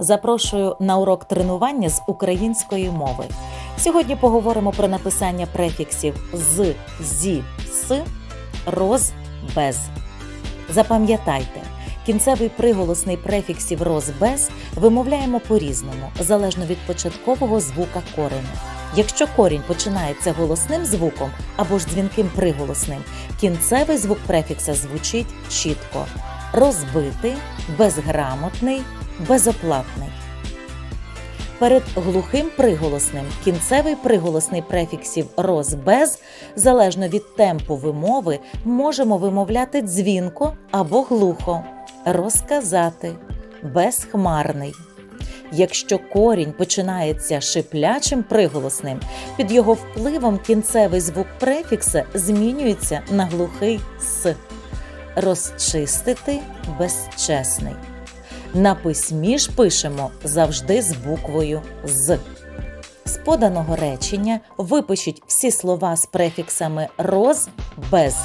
Запрошую на урок тренування з української мови. Сьогодні поговоримо про написання префіксів з, зі, с, роз, без. Запам'ятайте, кінцевий приголосний префіксів роз, без вимовляємо по-різному, залежно від початкового звука кореня. Якщо корінь починається голосним звуком або ж дзвінким приголосним, кінцевий звук префікса звучить чітко: розбитий, безграмотний, безоплатний. Перед глухим приголосним кінцевий приголосний префіксів роз без, залежно від темпу вимови, можемо вимовляти дзвінко або глухо, розказати, безхмарний. Якщо корінь починається шиплячим приголосним, під його впливом кінцевий звук префікса змінюється на глухий с. Розчистити безчесний. На письмі ж пишемо завжди з буквою з. З поданого речення випишіть всі слова з префіксами роз без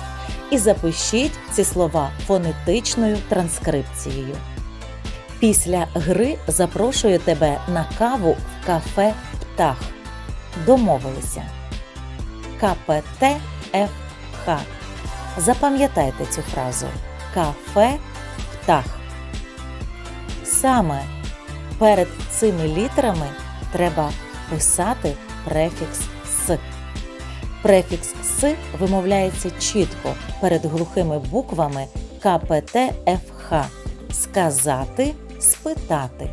і запишіть ці слова фонетичною транскрипцією. Після гри запрошую тебе на каву в кафе Птах. Домовилися. КПТ ФХ. Запам'ятайте цю фразу. Кафе Птах. Саме перед цими літерами треба писати префікс С. Префікс С вимовляється чітко перед глухими буквами КПТ ФХ. Сказати, спитати.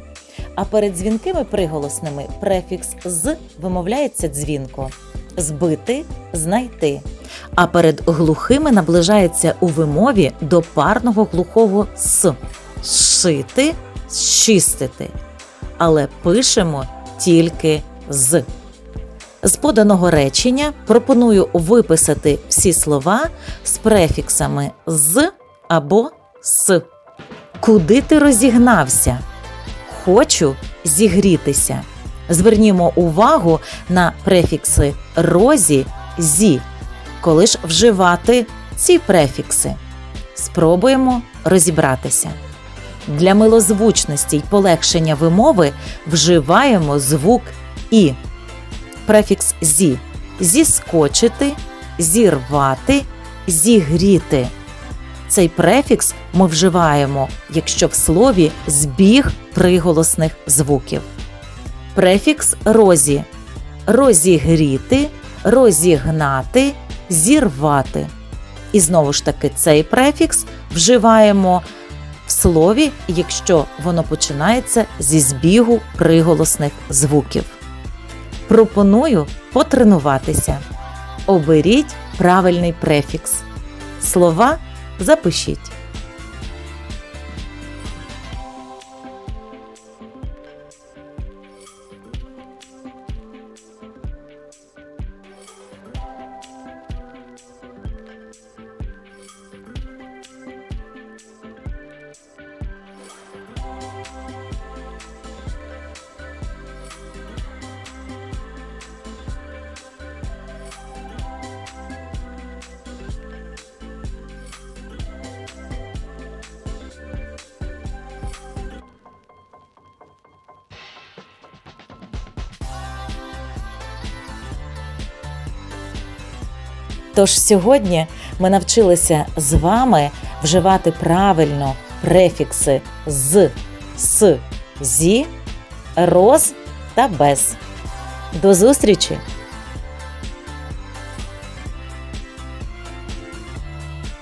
А перед дзвінкими приголосними префікс з вимовляється дзвінко. Збити, знайти. А перед глухими наближається у вимові до парного глухого с. Шити, чистити. Але пишемо тільки з. З поданого речення пропоную виписати всі слова з префіксами з або с. Куди ти розігнався? Хочу зігрітися. Звернімо увагу на префікси розі, зі. Коли ж вживати ці префікси? Спробуємо розібратися. Для милозвучності й полегшення вимови вживаємо звук і. Префікс зі зіскочити, зірвати, зігріти. Цей префікс ми вживаємо, якщо в слові збіг приголосних звуків. Префікс розі розігріти, розігнати, зірвати. І знову ж таки цей префікс вживаємо слові, якщо воно починається зі збігу приголосних звуків. Пропоную потренуватися. Оберіть правильний префікс. Слова запишіть. Тож сьогодні ми навчилися з вами вживати правильно префікси з, с, зі, роз та без. До зустрічі!